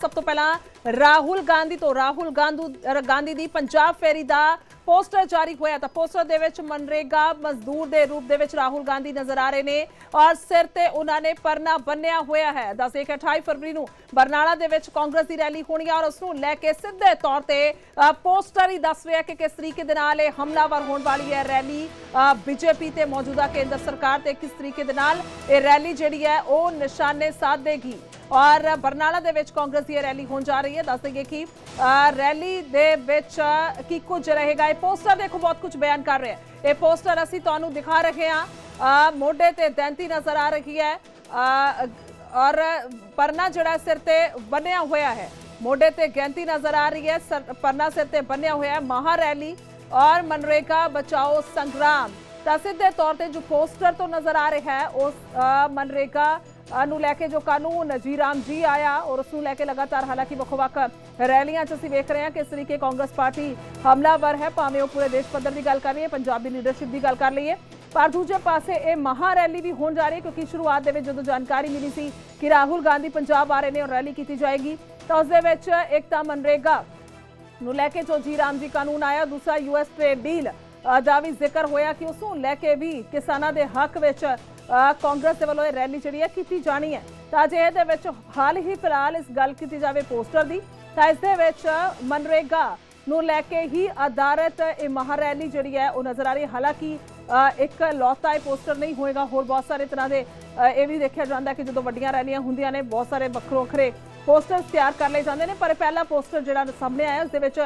ਸਭ ਤੋਂ ਪਹਿਲਾਂ ਰਾਹੁਲ ਗਾਂਧੀ ਤੋਂ ਰਾਹੁਲ ਗਾਂਧੂ ਗਾਂਧੀ ਦੀ ਪੰਜਾਬ ਫੇਰੀ ਦਾ ਪੋਸਟਰ ਜਾਰੀ ਹੋਇਆ ਤਾਂ ਪੋਸਟਰ ਦੇ ਵਿੱਚ ਮਨਰੇਗਾ ਮਜ਼ਦੂਰ ਦੇ ਰੂਪ ਦੇ ਵਿੱਚ ਰਾਹੁਲ ਗਾਂਧੀ ਨਜ਼ਰ ਆ ਰਹੇ ਨੇ ਔਰ ਸਿਰ ਤੇ ਉਹਨਾਂ ਨੇ ਪਰਨਾ ਬੰਨਿਆ ਹੋਇਆ ਹੈ। ਦੱਸੇ ਕਿ 28 ਫਰਵਰੀ ਨੂੰ ਬਰਨਾਲਾ ਦੇ ਵਿੱਚ ਕਾਂਗਰਸ ਦੀ ਰੈਲੀ ਹੋਣੀ ਹੈ ਔਰ ਉਸ ਨੂੰ ਲੈ ਕੇ ਸਿੱਧੇ ਤੌਰ ਤੇ ਅ, ਪੋਸਟਰ ਹੀ ਦੱਸ ਰਿਹਾ ਕਿ ਕਿਸ ਤਰੀਕੇ ਦੇ ਨਾਲ ਇਹ ਹਮਲਾਵਰ ਹੋਣ ਵਾਲੀ ਹੈ ਰੈਲੀ ਬੀਜੇਪੀ ਤੇ ਮੌਜੂਦਾ ਕੇਂਦਰ ਸਰਕਾਰ ਤੇ ਕਿਸ ਤਰੀਕੇ ਦੇ ਨਾਲ ਇਹ ਰੈਲੀ ਜਿਹੜੀ ਹੈ ਉਹ ਨਿਸ਼ਾਨੇ ਸਾਧੇਗੀ। ਔਰ ਬਰਨਾਲਾ ਦੇ ਵਿੱਚ ਕਾਂਗਰਸ ਦੀ ਇਹ ਰੈਲੀ ਹੋਣ ਜਾ ਰਹੀ ਹੈ। ਦੱਸ ਦਈਏ ਕਿ ਅ, ਰੈਲੀ ਦੇ ਵਿੱਚ ਕੀ ਕੁਝ ਰਹੇਗਾ? ਇਹ ਪੋਸਟਰ ਦੇਖੋ ਬਹੁਤ ਕੁਝ ਬਿਆਨ ਕਰ ਰਿਹਾ ਹੈ। ਇਹ ਪੋਸਟਰ ਅਸੀਂ ਤੁਹਾਨੂੰ ਦਿਖਾ ਰਹੇ ਹਾਂ। ਮੋਢੇ ਤੇ ਦੈਂਤੀ ਨਜ਼ਰ ਆ ਰਹੀ ਹੈ। ਔਰ ਪਰਨਾ ਜਿਹੜਾ ਸਿਰ ਤੇ ਬੰਨਿਆ ਹੋਇਆ ਹੈ ਮੋਢੇ ਤੇ ਗੈਂਤੀ ਨਜ਼ਰ ਆ ਰਹੀ ਹੈ। ਸਰ- ਪਰਨਾ ਸਿਰ ਤੇ ਬੰਨਿਆ ਹੋਇਆ ਹੈ ਮਹਾ ਰੈਲੀ ਔਰ ਮਨਰੇਗਾ ਬਚਾਓ ਸੰਗਰਾਮ। ਤਾਂ ਸਿੱਧੇ ਤੌਰ ਤੇ ਜੋ ਪੋਸਟਰ ਤੋਂ ਨਜ਼ਰ ਆ ਰਿਹਾ ਹੈ ਉਸ ਮਨਰੇਗਾ ਨੂੰ ਲੈ ਕੇ ਜੋ ਕਾਨੂੰਨ ਰਾਮ ਜੀ ਆਇਆ ਔਰ ਉਸ ਨੂੰ ਲੈ ਕੇ ਲਗਾਤਾਰ ਹਾਲਾਂਕਿ ਵੱਖ-ਵੱਖ ਰੈਲੀਆਂ 'ਚ ਅਸੀਂ ਵੇਖ ਰਹੇ ਹਾਂ ਕਿ ਇਸ ਤਰੀਕੇ ਕਾਂਗਰਸ ਪਾਰਟੀ ਹਮਲਾਵਰ ਹੈ, ਭਾਵੇਂ ਉਹ ਪੂਰੇ ਦੇਸ਼ ਪੱਧਰ ਦੀ ਗੱਲ ਕਰ ਰਹੀ ਹੈ, ਪੰਜਾਬ ਲੀਡਰਸ਼ਿਪ ਦੀ ਗੱਲ ਕਰ ਲਈਏ। ਪਰ ਦੂਜੇ ਪਾਸੇ ਇਹ ਮਹਾ ਰੈਲੀ ਵੀ ਹੋਣ ਜਾ ਰਹੀ ਹੈ ਕਿਉਂਕਿ ਸ਼ੁਰੂਆਤ ਦੇ ਵਿੱਚ ਜਦੋਂ ਜਾਣਕਾਰੀ ਮਿਲੀ ਸੀ ਕਿ ਰਾਹੁਲ ਗਾਂਧੀ ਪੰਜਾਬ ਆ ਰਹੇ ਨੇ ਔਰ ਰੈਲੀ ਕੀਤੀ ਜਾਏਗੀ, ਤਾਂ ਉਸ ਦੇ ਵਿੱਚ ਇੱਕ ਮਨਰੇਗਾ ਨੂੰ ਲੈ ਕੇ ਜੋ ਜੀ ਰਾਮ ਜੀ ਕਾਨੂੰਨ ਆਇਆ, ਦੂਸਰਾ ਯੂਐਸ ਟ੍ਰੇਡ ਡੀਲ ਦਾ ਵੀ ਜ਼ਿਕਰ ਹੋਇਆ ਕਿ ਉਸ ਨੂੰ ਲੈ ਕੇ ਵੀ ਕਿਸਾਨਾਂ ਦੇ ਹੱਕ ਵਿੱਚ ਕਾਂਗਰਸ ਦੇ ਵੱਲੋਂ ਇਹ ਰੈਲੀ ਜਿਹੜੀ ਹੈ ਕੀਤੀ ਜਾਣੀ ਹੈ। ਤਾਂ ਜੇ ਇਹਦੇ ਵਿੱਚ ਹਾਲ ਹੀ ਫਿਲਹਾਲ ਇਸ ਗੱਲ ਕੀਤੀ ਜਾਵੇ ਪੋਸਟਰ ਦੀ, ਤਾਂ ਇਸ ਦੇ ਵਿੱਚ ਮਨਰੇਗਾ ਨੂੰ ਲੈ ਕੇ ਹੀ ਆਧਾਰਿਤ ਇਹ ਮਹਾਰੈਲੀ ਜਿਹੜੀ ਹੈ ਉਹ ਨਜ਼ਰ ਆ ਰਹੀ ਹੈ। ਹਾਲਾਂਕਿ ਇੱਕ ਲੌਤਾ ਇਹ ਪੋਸਟਰ ਨਹੀਂ ਹੋਏਗਾ। ਹੋਰ ਬਹੁਤ ਸਾਰੇ ਤਰ੍ਹਾਂ ਦੇ ਇਹ ਵੀ ਦੇਖਿਆ ਜਾਂਦਾ ਕਿ ਜਦੋਂ ਵੱਡੀਆਂ ਰੈਲੀਆਂ ਹੁੰਦੀਆਂ ਨੇ, ਬਹੁਤ ਸਾਰੇ ਵੱਖਰੋ ਵੱਖਰੇ ਪੋਸਟਰ ਤਿਆਰ ਕਰ ਲਏ ਜਾਂਦੇ ਨੇ, ਪਰ ਇਹ ਪਹਿਲਾ ਪੋਸਟਰ ਜਿਹੜਾ ਸਾਹਮਣੇ ਆਇਆ, ਉਸ ਦੇ ਵਿੱਚ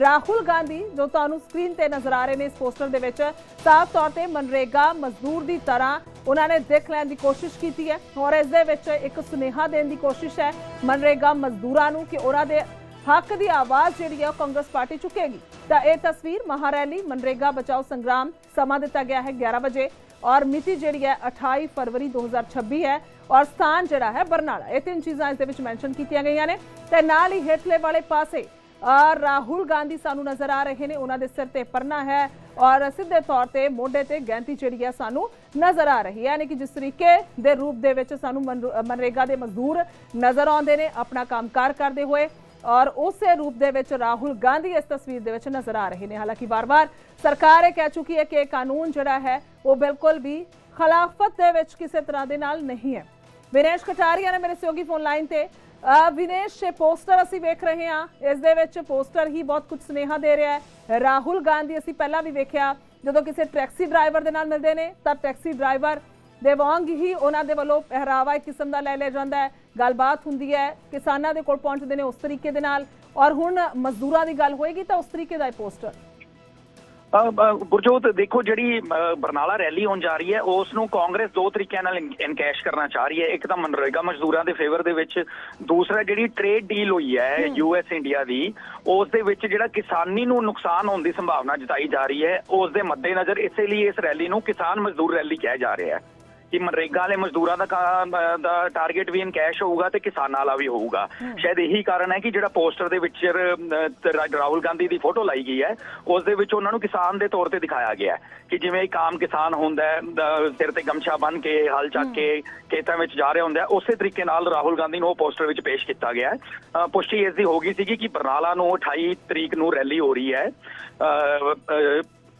ਰਾਹੁਲ ਗਾਂਧੀ, ਜੋ ਤੁਹਾਨੂੰ ਸਕਰੀਨ ਤੇ ਨਜ਼ਰ ਆ ਰਹੇ ਨੇ ਇਸ ਪੋਸਟਰ ਦੇ ਵਿੱਚ, ਸਾਫ਼ ਤੌਰ ਤੇ ਮਨਰੇਗਾ ਮਜ਼ਦੂਰ ਦੀ ਤਰ੍ਹਾਂ ਉਹਨਾਂ ਨੇ ਦੇਖ ਲੈਣ ਦੀ ਕੋਸ਼ਿਸ਼ ਕੀਤੀ ਹੈ। ਔਰ ਇਸ ਦੇ ਵਿੱਚ ਇੱਕ ਸੁਨੇਹਾ ਦੇਣ ਦੀ ਕੋਸ਼ਿਸ਼ ਹੈ ਮਨਰੇਗਾ ਮਜ਼ਦੂਰਾਂ ਨੂੰ ਕਿ ਉਹਨਾਂ ਦੇ ਹੱਕ ਦੀ ਆਵਾਜ਼ ਜਿਹੜੀ ਹੈ ਉਹ ਕਾਂਗਰਸ ਪਾਰਟੀ ਚੁੱਕੇਗੀ। ਤਾਂ ਇਹ ਤਸਵੀਰ ਮਹਾਰੈਲੀ ਮਨਰੇਗਾ ਬਚਾਓ ਸੰਗਰਾਮ ਸਮਾਂ ਦਿੱਤਾ ਗਿਆ ਹੈ 11 ਵਜੇ ਔਰ ਮਿਤੀ ਜਿਹੜੀ ਹੈ 28 ਫਰਵਰੀ 2026 ਹੈ ਔਰ ਸਥਾਨ ਜਿਹੜਾ ਹੈ ਬਰਨਾਲਾ। ਇਹ ਤਿੰਨ ਚੀਜ਼ਾਂ ਇਸ ਦੇ ਵਿੱਚ ਮੈਂਸ਼ਨ ਕੀਤੀਆਂ ਗਈਆਂ ਨੇ। ਤੇ ਨਾਲ ਹੀ ਹੇਠਲੇ ਵਾਲੇ ਪਾਸੇ ਰਾਹੁਲ ਗਾਂਧੀ ਸਾਨੂੰ ਨਜ਼ਰ ਆ ਰਹੇ ਨੇ। ਉਹਨਾਂ ਦੇ ਸਿਰ ਤੇ ਪਰਨਾ ਹੈ ਔਰ ਸਿੱਧੇ ਤੌਰ ਤੇ ਮੋਢੇ ਤੇ ਗੈਂਤੀ ਜਿਹੜੀ ਹੈ ਸਾਨੂੰ ਨਜ਼ਰ ਆ ਰਹੀ ਹੈ। ਯਾਨੀ ਕਿ ਜਿਸ ਤਰੀਕੇ ਦੇ ਰੂਪ ਦੇ ਵਿੱਚ ਸਾਨੂੰ ਮਨ- ਮਨਰੇਗਾ ਦੇ ਮਜ਼ਦੂਰ ਨਜ਼ਰ ਆਉਂਦੇ ਨੇ, ਆਪਣਾ ਕੰਮਕਾਰ ਕਰਦੇ ਹੋਏ। ਔਰ ਉਸੇ ਰੂਪ ਦੇ ਵਿੱਚ ਰਾਹੁਲ ਗਾਂਧੀ ਇਸ ਤਸਵੀਰ ਦੇ ਵਿੱਚ ਨਜ਼ਰ ਆ ਰਹੇ ਨੇ। ਹਾਲਾਂਕਿ ਵਾਰ-ਵਾਰ ਸਰਕਾਰ ਇਹ ਕਹਿ ਚੁੱਕੀ ਹੈ ਕਿ ਇਹ ਕਾਨੂੰਨ ਜਿਹੜਾ ਹੈ, ਉਹ ਬਿਲਕੁਲ ਵੀ ਖਿਲਾਫਤ ਦੇ ਵਿੱਚ ਕਿਸੇ ਤਰ੍ਹਾਂ ਦੇ ਨਾਲ ਨਹੀਂ ਹੈ। ਵਿਨੇਸ਼ ਕਟਾਰੀਆ ਨੇ ਮੇਰੇ ਸਹਿਯੋਗੀ ਫੋਨ ਲਾਈਨ ਤੇ ਵਿਨੇਸ਼ ਪੋਸਟਰ ਅਸੀਂ ਵੇਖ ਰਹੇ ਹਾਂ। ਇਸ ਦੇ ਵਿੱਚ ਪੋਸਟਰ ਹੀ ਬਹੁਤ ਕੁਝ ਸੁਨੇਹਾ ਦੇ ਰਿਹਾ ਹੈ। ਰਾਹੁਲ ਗਾਂਧੀ ਅਸੀਂ ਪਹਿਲਾਂ ਵੀ ਵੇਖਿਆ, ਜਦੋਂ ਕਿਸੇ ਟੈਕਸੀ ਡਰਾਈਵਰ ਦੇ ਨਾਲ ਮਿਲਦੇ ਨੇ, ਤਾਂ ਟੈਕਸੀ ਡਰਾਈਵਰ ਦੇ ਵਾਂਗ ਹੀ ਉਹਨਾਂ ਦੇ ਵੱਲੋਂ ਪਹਿਰਾਵਾ ਇੱਕ ਕਿਸਮ ਦਾ ਲੈ ਲਿਆ ਜਾਂਦਾ ਹੈ। ਗੱਲਬਾਤ ਹੁੰਦੀ ਹੈ ਕਿਸਾਨਾਂ ਦੇ ਕੋਲ ਪਹੁੰਚਦੇ ਨੇ ਉਸ ਤਰੀਕੇ ਦੇ ਨਾਲ। ਔਰ ਹੁਣ ਮਜ਼ਦੂਰਾਂ ਦੀ ਗੱਲ ਹੋਏਗੀ ਤਾਂ ਉਸ ਤਰੀਕੇ ਦਾ ਇਹ ਪੋਸਟਰ। ਗੁਰਜੋਤ ਦੇਖੋ ਜਿਹੜੀ ਬਰਨਾਲਾ ਰੈਲੀ ਹੋਣ ਜਾ ਰਹੀ ਹੈ ਉਸ ਨੂੰ ਕਾਂਗਰਸ ਦੋ ਤਰੀਕਿਆਂ ਨਾਲ ਇਨਕੈਸ਼ ਕਰਨਾ ਚਾਹ ਰਹੀ ਹੈ। ਇੱਕ ਤਾਂ ਮਨਰੇਗਾ ਮਜ਼ਦੂਰਾਂ ਦੇ ਫੇਵਰ ਦੇ ਵਿੱਚ ਦੂਸਰਾ ਜਿਹੜੀ ਟ੍ਰੇਡ ਡੀਲ ਹੋਈ ਹੈ ਯੂਐਸ ਇੰਡੀਆ ਦੀ ਉਸ ਦੇ ਵਿੱਚ ਜਿਹੜਾ ਕਿਸਾਨੀ ਨੂੰ ਨੁਕਸਾਨ ਹੋਣ ਦੀ ਸੰਭਾਵਨਾ ਜਤਾਈ ਜਾ ਰਹੀ ਹੈ ਉਸ ਦੇ ਮੱਦੇਨਜ਼ਰ ਇਸੇ ਲਈ ਇਸ ਰੈਲੀ ਨੂੰ ਕਿਸਾਨ ਮਜ਼ਦੂਰ ਰੈਲੀ ਕਿਹਾ ਜਾ ਰਿਹਾ ਹੈ। ਕਿ ਮਨਰੇਗਾ ਵਾਲੇ ਮਜ਼ਦੂਰਾਂ ਦਾ ਦਾ ਟਾਰਗੇਟ ਵੀ ਇਨਕੈਸ਼ ਹੋਊਗਾ ਤੇ ਕਿਸਾਨਾਂ ਵਾਲਾ ਵੀ ਹੋਊਗਾ। ਸ਼ਾਇਦ ਇਹੀ ਕਾਰਨ ਹੈ ਕਿ ਜਿਹੜਾ ਪੋਸਟਰ ਦੇ ਵਿੱਚ ਰਾਹੁਲ ਗਾਂਧੀ ਦੀ ਫੋਟੋ ਲਾਈ ਗਈ ਹੈ ਉਸ ਦੇ ਵਿੱਚ ਉਹਨਾਂ ਨੂੰ ਕਿਸਾਨ ਦੇ ਤੌਰ ਤੇ ਦਿਖਾਇਆ ਗਿਆ ਹੈ ਕਿ ਜਿਵੇਂ ਇੱਕ ਆਮ ਕਿਸਾਨ ਹੁੰਦਾ ਹੈ ਸਿਰ ਤੇ ਗਮਛਾ ਬੰਨ ਕੇ ਹਲ ਚੱਕ ਕੇ ਖੇਤਾਂ ਵਿੱਚ ਜਾ ਰਿਹਾ ਹੁੰਦਾ ਹੈ ਉਸੇ ਤਰੀਕੇ ਨਾਲ ਰਾਹੁਲ ਗਾਂਧੀ ਨੂੰ ਉਹ ਪੋਸਟਰ ਵਿੱਚ ਪੇਸ਼ ਕੀਤਾ ਗਿਆ ਪੁਸ਼ਟੀ ਇਸ ਦੀ ਹੋ ਗਈ ਸੀਗੀ ਕਿ ਬਰਨਾਲਾ ਨੂੰ 28 ਤਰੀਕ ਨੂੰ ਰੈਲੀ ਹੋ ਰਹੀ ਹੈ।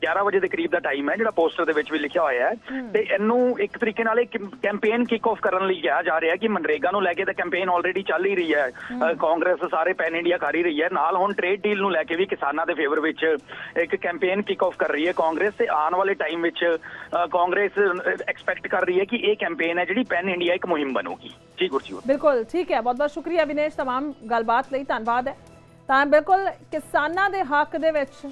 11 ਵਜੇ ਦੇ ਕਰੀਬ ਦਾ ਟਾਈਮ ਹੈ ਜਿਹੜਾ ਪੋਸਟਰ ਦੇ ਵਿੱਚ ਵੀ ਲਿਖਿਆ ਹੋਇਆ ਹੈ ਤੇ ਇਹਨੂੰ ਇੱਕ ਤਰੀਕੇ ਨਾਲ ਇੱਕ ਕੈਂਪੇਨ ਕਿਕ ਆਫ ਕਰਨ ਲਈ ਕਿਹਾ ਜਾ ਰਿਹਾ ਕਿ ਮਨਰੇਗਾ ਨੂੰ ਲੈ ਕੇ ਤਾਂ ਕੈਂਪੇਨ ਆਲਰੇਡੀ ਚੱਲ ਹੀ ਰਹੀ ਹੈ ਅ, ਕਾਂਗਰਸ ਸਾਰੇ ਪੈਨ ਇੰਡੀਆ ਕਰ ਹੀ ਰਹੀ ਹੈ ਨਾਲ ਹੁਣ ਟ੍ਰੇਡ ਡੀਲ ਨੂੰ ਲੈ ਕੇ ਵੀ ਕਿਸਾਨਾਂ ਦੇ ਫੇਵਰ ਵਿੱਚ ਇੱਕ ਕੈਂਪੇਨ ਕਿਕ ਆਫ ਕਰ ਰਹੀ ਹੈ ਕਾਂਗਰਸ ਤੇ ਆਉਣ ਵਾਲੇ ਟਾਈਮ ਵਿੱਚ ਅ, ਕਾਂਗਰਸ ਐਕਸਪੈਕਟ ਕਰ ਰਹੀ ਹੈ ਕਿ ਇਹ ਕੈਂਪੇਨ ਹੈ ਜਿਹੜੀ ਪੈਨ ਇੰਡੀਆ ਇੱਕ ਮੁਹਿੰਮ ਬਣੂਗੀ ਜੀ ਗੁਰਜੀਤ ਬਿਲਕੁਲ ਠੀਕ ਹੈ ਬਹੁਤ ਬਹੁਤ ਸ਼ੁਕਰੀਆ ਵਿਨੇਸ਼ तमाम ਗੱਲਬਾਤ ਲਈ ਧੰਨਵਾਦ ਹੈ ਤਾਂ ਬਿਲਕੁਲ ਕਿਸਾਨਾਂ ਦੇ ਹੱਕ ਦੇ ਵਿੱਚ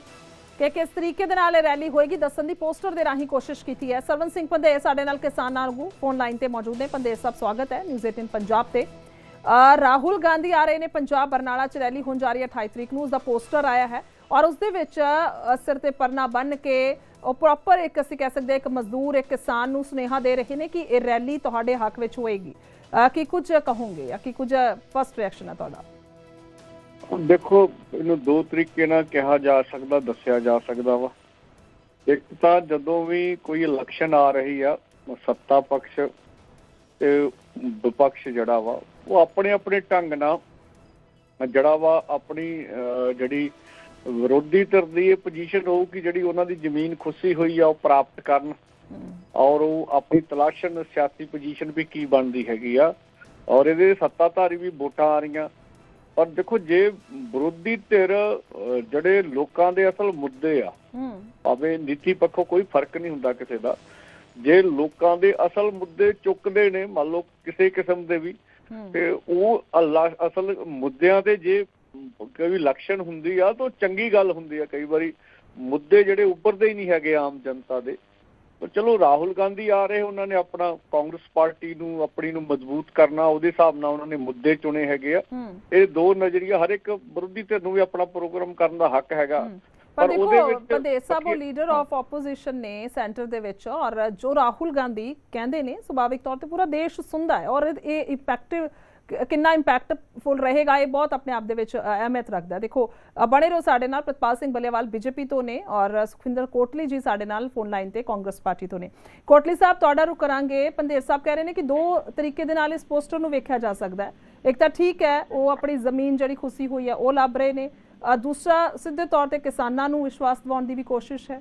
ਕਿ ਕਿਸ ਤਰੀਕੇ ਦੇ ਨਾਲ ਇਹ ਰੈਲੀ ਹੋਏਗੀ ਦੱਸਣ ਦੀ ਪੋਸਟਰ ਦੇ ਰਾਹੀਂ ਕੋਸ਼ਿਸ਼ ਕੀਤੀ ਹੈ। ਸਰਵਨ ਸਿੰਘ ਪੰਦੇ ਸਾਡੇ ਨਾਲ ਕਿਸਾਨ ਆਗੂ ਫੋਨ ਲਾਈਨ ਤੇ ਮੌਜੂਦ ਨੇ। ਪੰਦੇ ਸਾਹਿਬ ਸਵਾਗਤ ਹੈ। ਨਿਊਜ਼ 18 ਪੰਜਾਬ ਤੇ। ਰਾਹੁਲ ਗਾਂਧੀ ਆ ਰਹੇ ਨੇ ਪੰਜਾਬ ਬਰਨਾਲਾ ਚ ਰੈਲੀ ਹੋਣ ਜਾ ਰਹੀ ਹੈ 28 ਤਰੀਕ ਨੂੰ। ਉਸ ਦਾ ਪੋਸਟਰ ਆਇਆ ਹੈ ਔਰ ਉਸ ਦੇ ਵਿੱਚ ਸਿਰ ਤੇ ਪਰਨਾ ਬੰਨ ਕੇ ਉਹ ਪ੍ਰੋਪਰ ਇੱਕ ਅਸੀਂ ਕਹਿ ਸਕਦੇ ਹਾਂ ਇੱਕ ਮਜ਼ਦੂਰ, ਇੱਕ ਕਿਸਾਨ ਨੂੰ ਸੁਨੇਹਾ ਦੇ ਰਹੇ ਨੇ ਕਿ ਇਹ ਰੈਲੀ ਤੁਹਾਡੇ ਹੱਕ ਵਿੱਚ ਹੋਏਗੀ। ਕੀ ਕੁਝ ਕਹੋਗੇ ਜਾਂ ਕੀ ਕੁਝ ਫਸਟ ਰਿਐਕਸ਼ਨ ਹੈ ਤੁਹਾਡਾ? ਦੇਖੋ ਇਹਨੂੰ ਦੋ ਤਰੀਕੇ ਨਾਲ ਕਿਹਾ ਜਾ ਸਕਦਾ ਦੱਸਿਆ ਜਾ ਸਕਦਾ ਵਾ। ਇੱਕ ਤਾਂ ਜਦੋਂ ਵੀ ਕੋਈ ਇਲੈਕਸ਼ਨ ਆ ਰਹੀ ਆ ਸੱਤਾ ਪਕਸ਼ ਤੇ ਵਿਪਕਸ਼ ਜਿਹੜਾ ਵਾ ਉਹ ਆਪਣੇ ਆਪਣੇ ਢੰਗ ਨਾਲ ਜਿਹੜਾ ਵਾ ਆਪਣੀ ਅਹ, ਜਿਹੜੀ ਵਿਰੋਧੀ ਧਿਰ ਦੀ ਇਹ ਪੋਜੀਸ਼ਨ ਹੋਊਗੀ ਜਿਹੜੀ ਉਹਨਾਂ ਦੀ ਜ਼ਮੀਨ ਖੁੱਸੀ ਹੋਈ ਆ ਉਹ ਪ੍ਰਾਪਤ ਕਰਨ। ਔਰ ਉਹ ਆਪਣੀ ਤਲਾਸ਼ਣ ਸਿਆਸੀ ਪੋਜੀਸ਼ਨ ਵੀ ਕੀ ਬਣਦੀ ਹੈਗੀ ਆ। ਔਰ ਇਹਦੇ ਸੱਤਾਧਾਰੀ ਵੀ ਵੋਟਾਂ ਆ ਰਹੀਆਂ। ਔਰ ਦੇਖੋ ਜੇ ਵਿਰੋਧੀ ਧਿਰ ਜਿਹੜੇ ਲੋਕਾਂ ਦੇ ਅਸਲ ਮੁੱਦੇ ਆ ਹੂੰ। ਭਾਵੇਂ ਨੀਤੀ ਪੱਖੋਂ ਕੋਈ ਫ਼ਰਕ ਨਹੀਂ ਹੁੰਦਾ ਕਿਸੇ ਦਾ ਜੇ ਲੋਕਾਂ ਦੇ ਅਸਲ ਮੁੱਦੇ ਚੁੱਕਦੇ ਨੇ ਮੰਨ ਲਓ ਕਿਸੇ ਕਿਸਮ ਦੇ ਵੀ ਤੇ ਉਹ ਅਸਲ ਮੁੱਦਿਆਂ ਤੇ ਜੇ ਕੋਈ ਲਕਸ਼ਣ ਹੁੰਦੀ ਆ ਤਾਂ ਚੰਗੀ ਗੱਲ ਹੁੰਦੀ ਆ ਕਈ ਵਾਰੀ ਮੁੱਦੇ ਜਿਹੜੇ ਉੱਪਰਦੇ ਹੀ ਨਹੀਂ ਹੈਗੇ ਆਮ ਜਨਤਾ ਦੇ। ਪਰ ਚਲੋ ਰਾਹੁਲ ਗਾਂਧੀ ਆ ਰਹੇ ਉਹਨਾਂ ਨੇ ਆਪਣਾ ਕਾਂਗਰਸ ਪਾਰਟੀ ਨੂੰ ਆਪਣੀ ਨੂੰ ਮਜ਼ਬੂਤ ਕਰਨਾ ਉਹਦੇ ਹਿਸਾਬ ਨਾਲ ਉਹਨਾਂ ਨੇ ਮੁੱਦੇ ਚੁਣੇ ਹੈਗੇ ਆ। ਇਹ ਦੋ ਨਜ਼ਰੀਆ ਹਰ ਇੱਕ ਵਿਰੋਧੀ ਧਿਰ ਨੂੰ ਵੀ ਆਪਣਾ ਪ੍ਰੋਗਰਾਮ ਕਰਨ ਦਾ ਹੱਕ ਹੈਗਾ। ਪਰ ਦੇਖੋ ਵਿੱਚ ਪ੍ਰਦੇਸ਼ ਸਾਹਿਬ ਉਹ ਲੀਡਰ ਆਫ ਆਪੋਜੀਸ਼ਨ ਨੇ ਸੈਂਟਰ ਦੇ ਵਿੱਚ ਔਰ ਜੋ ਰਾਹੁਲ ਗਾਂਧੀ ਕਹਿੰਦੇ ਨੇ ਸੁਭਾਵਿਕ ਤੌਰ ਤੇ ਪੂਰਾ ਦੇਸ਼ ਸੁਣਦਾ ਹੈ ਔਰ ਇਹ- ਇਹ ਇੰਪੈਕਟਿਵ ਕਿੰਨਾ ਇੰਪੈਕਟਫੁਲ ਰਹੇਗਾ, ਇਹ ਬਹੁਤ ਆਪਣੇ ਆਪ ਦੇ ਵਿੱਚ ਅਹਿਮੀਅਤ ਰੱਖਦਾ ਦੇਖੋ ਬਣੇ ਰਹੋ ਸਾਡੇ ਨਾਲ, ਪ੍ਰਤਪਾਲ ਸਿੰਘ ਬੱਲੇਵਾਲ ਬੀਜੇਪੀ ਤੋਂ ਨੇ ਔਰ ਸੁਖਵਿੰਦਰ ਕੋਟਲੀ ਜੀ ਸਾਡੇ ਨਾਲ ਫੋਨ ਲਾਈਨ ਤੇ ਕਾਂਗਰਸ ਪਾਰਟੀ ਤੋਂ ਨੇ। ਕੋਟਲੀ ਸਾਹਿਬ, ਤੁਹਾਡਾ ਰੁਕ ਕਰਾਂਗੇ। ਪੰਦੇਰ ਸਾਹਿਬ ਕਹਿ ਰਹੇ ਨੇ ਕਿ ਦੋ ਤਰੀਕੇ ਦੇ ਨਾਲ ਇਸ ਪੋਸਟਰ ਨੂੰ ਵੇਖਿਆ ਜਾ ਸਕਦਾ ਹੈ। ਇੱਕ ਤਾਂ ਠੀਕ ਹੈ, ਉਹ ਆਪਣੀ ਜ਼ਮੀਨ ਜਿਹੜੀ ਖੁਸ਼ੀ ਹੋਈ ਹੈ, ਉਹ ਲੱਭ ਰਹੇ ਨੇ। ਦੂਸਰਾ, ਸਿੱਧੇ ਤੌਰ ਤੇ ਕਿਸਾਨਾਂ ਨੂੰ ਵਿਸ਼ਵਾਸ ਦਿਵਾਉਣ ਦੀ ਵੀ ਕੋਸ਼ਿਸ਼ ਹੈ।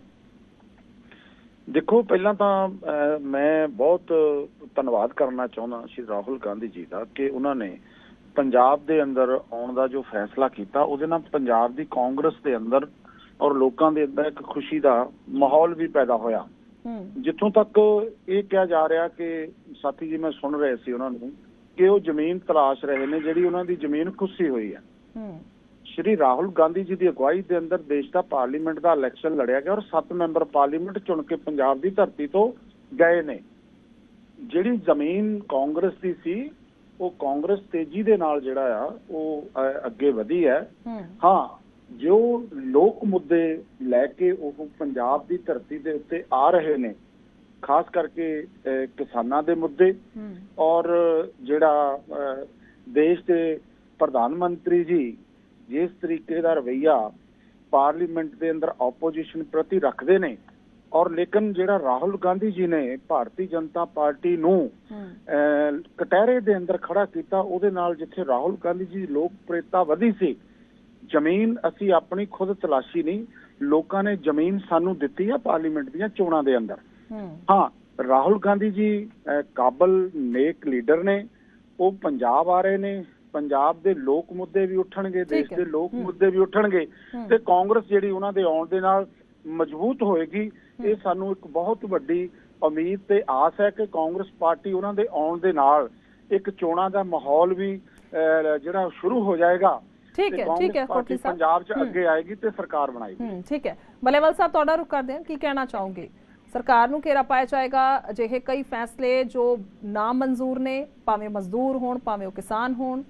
ਦੇਖੋ ਪਹਿਲਾਂ ਤਾਂ ਮੈਂ ਬਹੁਤ ਧੰਨਵਾਦ ਕਰਨਾ ਚਾਹੁੰਦਾ ਸ਼੍ਰੀ ਰਾਹੁਲ ਗਾਂਧੀ ਜੀ ਦਾ ਕਿ ਉਹਨਾਂ ਨੇ ਪੰਜਾਬ ਦੇ ਅੰਦਰ ਆਉਣ ਦਾ ਜੋ ਫੈਸਲਾ ਕੀਤਾ ਉਹਦੇ ਨਾਲ ਪੰਜਾਬ ਦੀ ਕਾਂਗਰਸ ਦੇ ਅੰਦਰ ਔਰ ਲੋਕਾਂ ਦੇ ਅੰਦਰ ਇੱਕ ਖੁਸ਼ੀ ਦਾ ਮਾਹੌਲ ਵੀ ਪੈਦਾ ਹੋਇਆ। ਜਿੱਥੋਂ ਤੱਕ ਇਹ ਕਿਹਾ ਜਾ ਰਿਹਾ ਕਿ ਸਾਥੀ ਜੀ ਮੈਂ ਸੁਣ ਰਹੇ ਸੀ ਉਹਨਾਂ ਨੂੰ ਕਿ ਉਹ ਜ਼ਮੀਨ ਤਲਾਸ਼ ਰਹੇ ਨੇ ਜਿਹੜੀ ਉਹਨਾਂ ਦੀ ਜ਼ਮੀਨ ਖੁੱਸੀ ਹੋਈ ਹੈ। ਹੂੰ। ਸ਼੍ਰੀ ਰਾਹੁਲ ਗਾਂਧੀ ਜੀ ਦੀ ਅਗਵਾਈ ਦੇ ਅੰਦਰ ਦੇਸ਼ ਦਾ ਪਾਰਲੀਮੈਂਟ ਦਾ ਇਲੈਕਸ਼ਨ ਲੜਿਆ ਗਿਆ ਔਰ 7 ਮੈਂਬਰ ਪਾਰਲੀਮੈਂਟ ਚੁਣ ਕੇ ਪੰਜਾਬ ਦੀ ਧਰਤੀ ਤੋਂ ਗਏ ਨੇ। ਜਿਹੜੀ ਜ਼ਮੀਨ ਕਾਂਗਰਸ ਦੀ ਸੀ ਉਹ ਕਾਂਗਰਸ ਤੇਜ਼ੀ ਦੇ ਨਾਲ ਜਿਹੜਾ ਆ ਉਹ ਅੱਗੇ ਵਧੀ ਹੈ। ਹੂੰ। ਜੋ ਲੋਕ ਮੁੱਦੇ ਲੈ ਕੇ ਉਹ ਪੰਜਾਬ ਦੀ ਧਰਤੀ ਦੇ ਉੱਤੇ ਆ ਰਹੇ ਨੇ ਖਾਸ ਕਰਕੇ ਕਿਸਾਨਾਂ ਦੇ ਮੁੱਦੇ ਔਰ ਜਿਹੜਾ ਦੇਸ਼ ਦੇ ਪ੍ਰਧਾਨ ਮੰਤਰੀ ਜੀ ਜਿਸ ਤਰੀਕੇ ਦਾ ਰਵਈਆ ਪਾਰਲੀਮੈਂਟ ਦੇ ਅੰਦਰ ਆਪੋਜੀਸ਼ਨ ਪ੍ਰਤੀ ਰੱਖਦੇ ਨੇ ਔਰ ਲੇਕਿਨ ਜਿਹੜਾ ਰਾਹੁਲ ਗਾਂਧੀ ਜੀ ਨੇ ਭਾਰਤੀ ਜਨਤਾ ਪਾਰਟੀ ਨੂੰ ਕਟਹਿਰੇ ਦੇ ਅੰਦਰ ਖੜਾ ਕੀਤਾ ਉਹਦੇ ਨਾਲ ਜਿੱਥੇ ਰਾਹੁਲ ਗਾਂਧੀ ਜੀ ਦੀ ਲੋਕਪ੍ਰਿਯਤਾ ਵਧੀ ਸੀ ਜ਼ਮੀਨ ਅਸੀਂ ਆਪਣੀ ਖੁਦ ਤਲਾਸ਼ੀ ਨਹੀਂ ਲੋਕਾਂ ਨੇ ਜ਼ਮੀਨ ਸਾਨੂੰ ਦਿੱਤੀ ਆ ਪਾਰਲੀਮੈਂਟ ਦੀਆਂ ਚੋਣਾਂ ਦੇ ਅੰਦਰ। ਹੂੰ। ਰਾਹੁਲ ਗਾਂਧੀ ਜੀ ਕਾਬਲ ਨੇਕ ਲੀਡਰ ਨੇ ਉਹ ਪੰਜਾਬ ਆ ਰਹੇ ਨੇ ਪੰਜਾਬ ਦੇ ਲੋਕ ਮੁੱਦੇ ਵੀ ਉੱਠਣਗੇ ਦੇਸ਼। ਦੇ ਲੋਕ। ਮੁੱਦੇ ਵੀ ਉੱਠਣਗੇ। ਤੇ ਕਾਂਗਰਸ ਜਿਹੜੀ ਉਹਨਾਂ ਦੇ ਆਉਣ ਦੇ ਨਾਲ ਮਜ਼ਬੂਤ ਹੋਏਗੀ ਇਹ ਸਾਨੂੰ ਇੱਕ ਬਹੁਤ ਵੱਡੀ ਉਮੀਦ ਤੇ ਆਸ ਹੈ ਕਿ ਕਾਂਗਰਸ ਪਾਰਟੀ ਉਹਨਾਂ ਦੇ ਆਉਣ ਦੇ ਨਾਲ ਇੱਕ ਚੋਣਾਂ ਦਾ ਮਾਹੌਲ ਵੀ ਜਿਹੜਾ ਸ਼ੁਰੂ ਹੋ ਜਾਏਗਾ ਠੀਕ ਹੈ, ਠੀਕ ਹੈ, ਕੋਟਲੀ ਸਾਹਿਬ। ਪੰਜਾਬ 'ਚ। ਅੱਗੇ ਆਏਗੀ ਤੇ ਸਰਕਾਰ ਬਣਾਏਗੀ ਹੂੰ ਠੀਕ ਹੈ ਬਲੇਵਾਲ ਸਾਹਿਬ ਤੁਹਾਡਾ ਰੁਕ ਕਰਦੇ ਹਾਂ ਕੀ ਕਹਿਣਾ ਚਾਹੋਗੇ ਸਰਕਾਰ ਨੂੰ ਘੇਰਾ ਪਾਇਆ ਜਾਏਗਾ ਅਜਿਹੇ ਕਈ ਫੈਸਲੇ ਜੋ ਨਾ ਮਨਜ਼ੂਰ ਨੇ ਭਾਵੇਂ ਮਜ਼ਦੂਰ ਹੋਣ ਭਾਵੇਂ ਉਹ ਕਿਸਾਨ ਹੋਣ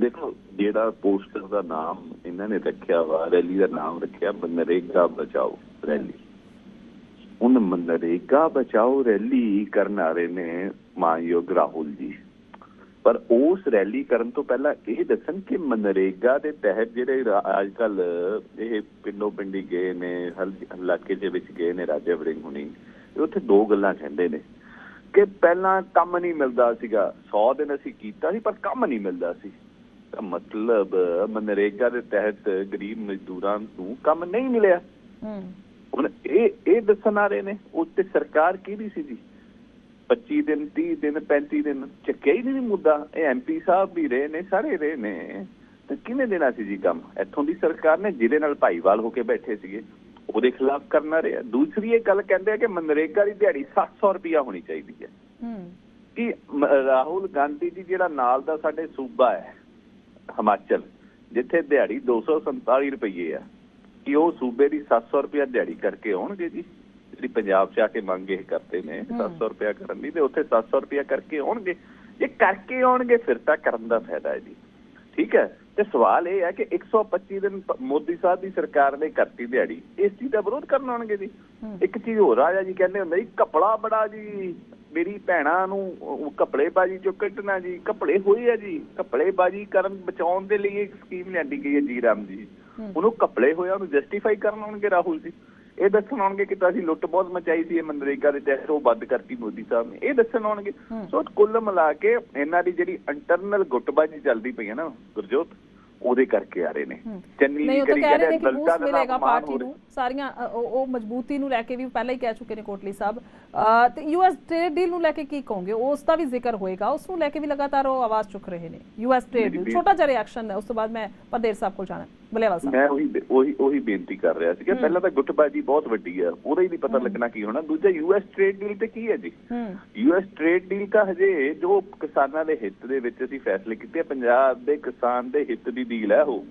ਦੇਖੋ, ਜਿਹੜਾ ਪੋਸਟਰ ਦਾ ਨਾਮ ਇਹਨਾਂ ਨੇ ਰੱਖਿਆ ਵਾ ਰੈਲੀ ਦਾ ਨਾਮ ਰੱਖਿਆ, ਮਨਰੇਗਾ ਬਚਾਓ ਰੈਲੀ ਹੁਣ ਮਨਰੇਗਾ ਬਚਾਓ ਰੈਲੀ ਕਰਨ ਆ ਰਹੇ ਨੇ ਮਾਨਯੋਗ ਰਾਹੁਲ ਜੀ। ਪਰ ਉਸ ਰੈਲੀ ਕਰਨ ਤੋਂ ਪਹਿਲਾਂ ਇਹ ਦੱਸਣ ਕਿ ਮਨਰੇਗਾ ਦੇ ਤਹਿਤ ਜਿਹੜੇ ਅੱਜ ਕੱਲ ਇਹ ਪਿੰਡੋਂ ਪਿੰਡੀ ਗਏ ਨੇ, ਹਲ- ਇਲਾਕੇ ਦੇ ਵਿੱਚ ਗਏ ਨੇ ਰਾਜਾ ਵੜਿੰਗ ਹੁਣੀ ਉੱਥੇ ਦੋ ਗੱਲਾਂ ਕਹਿੰਦੇ ਨੇ। ਕਿ ਪਹਿਲਾਂ ਕੰਮ ਨਹੀਂ ਮਿਲਦਾ ਸੀਗਾ 100 ਦਿਨ ਅਸੀਂ ਕੀਤਾ ਸੀ, ਪਰ ਕੰਮ ਨਹੀਂ ਮਿਲਦਾ ਸੀ। ਤਾਂ ਮਤਲਬ ਮਨਰੇਗਾ ਦੇ ਤਹਿਤ ਗਰੀਬ ਮਜ਼ਦੂਰਾਂ ਨੂੰ ਕੰਮ ਨਹੀਂ ਮਿਲਿਆ। ਹੂੰ। ਹੁਣ ਇਹ ਇਹ ਦੱਸਣ ਆ ਰਹੇ ਨੇ ਉੱਤੇ ਸਰਕਾਰ ਕਿਹਦੀ ਸੀ ਜੀ? 25 ਦਿਨ 30 ਦਿਨ 35 ਦਿਨ ਚੱਕਿਆ ਹੀ ਨਹੀਂ ਮੁੱਦਾ। ਇਹ ਐਮਪੀ ਸਾਹਿਬ ਵੀ ਰਹੇ ਨੇ ਸਾਰੇ ਰਹੇ ਨੇ। ਤਾਂ ਕਿਹਨੇ ਦੇਣਾ ਸੀ ਜੀ ਕੰਮ? ਇੱਥੋਂ ਦੀ ਸਰਕਾਰ ਨੇ ਜਿਹਦੇ ਨਾਲ ਭਾਈਵਾਲ ਹੋ ਕੇ ਬੈਠੇ ਸੀਗੇ ਉਹਦੇ ਖਿਲਾਫ ਕਰਨਾ ਰਿਹਾ। ਦੂਸਰੀ ਇਹ ਗੱਲ ਕਹਿੰਦੇ ਆ ਕਿ ਮਨਰੇਗਾ ਦੀ ਦਿਹਾੜੀ 700 ਰੁਪਿਆ ਹੋਣੀ ਚਾਹੀਦੀ ਹੈ। ਹੂੰ। ਕਿ ਰਾਹੁਲ ਗਾਂਧੀ ਜੀ ਜਿਹੜਾ ਨਾਲ ਦਾ ਸਾਡੇ ਸੂਬਾ ਹੈ ਹਿਮਾਚਲ ਜਿੱਥੇ ਦਿਹਾੜੀ 247 ਰੁਪਏ ਆ। ਕਿ ਉਹ ਸੂਬੇ ਦੀ 700 ਰੁਪਿਆ ਦਿਹਾੜੀ ਕਰਕੇ ਆਉਣਗੇ ਜੀ? ਜਿਹੜੀ ਪੰਜਾਬ 'ਚ ਆ ਕੇ ਮੰਗ ਇਹ ਕਰਦੇ ਨੇ 700 ਰੁਪਿਆ ਕਰਨ ਦੀ ਤੇ ਉੱਥੇ 700 ਰੁਪਿਆ ਕਰਕੇ ਆਉਣਗੇ। ਜੇ ਕਰਕੇ ਆਉਣਗੇ ਫਿਰ ਤਾਂ ਕਰਨ ਦਾ ਫਾਇਦਾ ਹੈ ਜੀ। ਠੀਕ ਹੈ? ਤੇ ਸਵਾਲ ਇਹ ਹੈ ਕਿ 125 ਦਿਨ ਮੋਦੀ ਸਾਹਿਬ ਦੀ ਸਰਕਾਰ ਨੇ ਕਰਤੀ ਦਿਹਾੜੀ ਇਸ ਚੀਜ਼ ਦਾ ਵਿਰੋਧ ਕਰਨ ਆਉਣਗੇ ਜੀ। ਇੱਕ ਚੀਜ਼ ਹੋਰ ਆ ਜੀ ਕਹਿੰਦੇ ਹੁੰਦੇ ਜੀ ਕਪੜਾ ਬੜਾ ਜੀ। ਮੇਰੀ ਭੈਣਾਂ ਨੂੰ ਉਹ ਕਪੜੇ ਬਾਜੀ ਚੋਂ ਕੱਢਣਾ ਜੀ ਕਪੜੇ ਹੋਏ ਆ ਜੀ। ਕਪੜੇ ਬਾਜੀ ਕਰਨ ਬਚਾਉਣ ਦੇ ਲਈ ਇੱਕ ਸਕੀਮ ਲਿਆਂਦੀ ਗਈ ਹੈ ਜੀ ਰਾਮ ਜੀ। ਉਹਨੂੰ ਕਪੜੇ ਹੋਇਆ ਉਹਨੂੰ ਜਸਟੀਫਾਈ ਕਰਨ ਆਉਣਗੇ ਰਾਹੁਲ ਜੀ। ਇਹ ਦੱਸਣ ਆਉਣਗੇ ਕਿ ਤਾਂ ਅਸੀਂ ਲੁੱਟ ਬਹੁਤ ਮਚਾਈ ਸੀ ਇਹ ਮਨਰੇਗਾ ਦੇ ਤਹਿਤ ਉਹ ਬੰਦ ਕਰਤੀ ਮੋਦੀ ਸਾਹਿਬ ਨੇ। ਇਹ ਦੱਸਣ ਆਉਣਗੇ। ਸੋ ਕੁੱਲ ਮਿਲਾ ਕੇ ਇਹਨਾਂ ਦੀ ਜਿਹੜੀ ਇੰਟਰਨਲ ਗੁੱਟਬਾਜੀ ਚੱਲਦੀ ਪਈ ਹੈ ਨਾ ਗੁਰਜੋਤ ਉਹਦੇ ਕਰਕੇ ਆ ਰਹੇ ਨੇ। ਚੰਨੀ ਤਾਂ ਕਰੀ ਕਹਿ ਰਹੇ ਨੇ ਦਲਿਤਾਂ ਦਾ ਮਿਲੇਗਾ ਪਾਰਟੀ। ਨੂੰ। ਸਾਰੀਆਂ ਉਹ ਮਜ਼ਬੂਤੀ ਨੂੰ ਲੈ ਕੇ ਵੀ ਪਹਿਲਾਂ ਹੀ ਕਹਿ ਚੁੱਕੇ ਨੇ ਕੋਟਲੀ ਸਾਹਿਬ। ਤੇ ਯੂਐਸ ਟ੍ਰੇਡ ਡੀਲ ਨੂੰ ਲੈ ਕੇ ਕੀ ਕਹੋਗੇ? ਉਸ ਦਾ ਵੀ ਜ਼ਿਕਰ ਹੋਏਗਾ। ਉਸ ਨੂੰ ਲੈ ਕੇ ਵੀ ਲਗਾਤਾਰ ਉਹ ਆਵਾਜ਼ ਚੁੱਕ ਰਹੇ ਨੇ। ਯੂਐਸ ਟ੍ਰੇਡ ਡੀਲ ਛੋਟਾ ਜਿਹਾ ਰਿਐਕਸ਼ਨ ਹੈ। ਉਸ ਤੋਂ ਬਾਅਦ ਮੈਂ ਪਰਦੇਰ ਸਾਹਿਬ ਕੋਲ ਜਾਣਾ। ਬਲੇਵਾਲ ਸਾਹਿਬ। ਮੈਂ ਉਹੀ ਉਹੀ ਉਹੀ ਬੇਨਤੀ ਕਰ ਰਿਹਾ ਸੀ ਕਿ ਪਹਿਲਾਂ ਤਾਂ ਗੁੱਟਬਾਜੀ ਬਹੁਤ ਵੱਡੀ ਆ। ਉਹਦਾ ਹੀ ਨਹੀਂ ਪਤਾ ਲੱਗਣਾ ਕੀ ਹੋਣਾ। ਦੂਜਾ ਯੂਐਸ ਟ੍ਰੇਡ ਡੀਲ ਤੇ ਕੀ ਹੈ ਜੀ? ਯੂਐਸ ਟ੍ਰੇਡ ਡੀਲ ਤਾਂ ਹਜੇ ਜੋ ਕਿਸਾਨਾਂ ਦੇ ਹਿੱਤ ਦੇ ਵਿੱਚ ਅਸੀਂ ਫੈਸਲੇ ਕੀਤੇ ਆ, ਪੰਜਾਬ ਦੇ ਕਿਸਾਨ ਦੇ ਹਿੱਤ ਦੀ ਡੀਲ ਹੈ ਉਹ।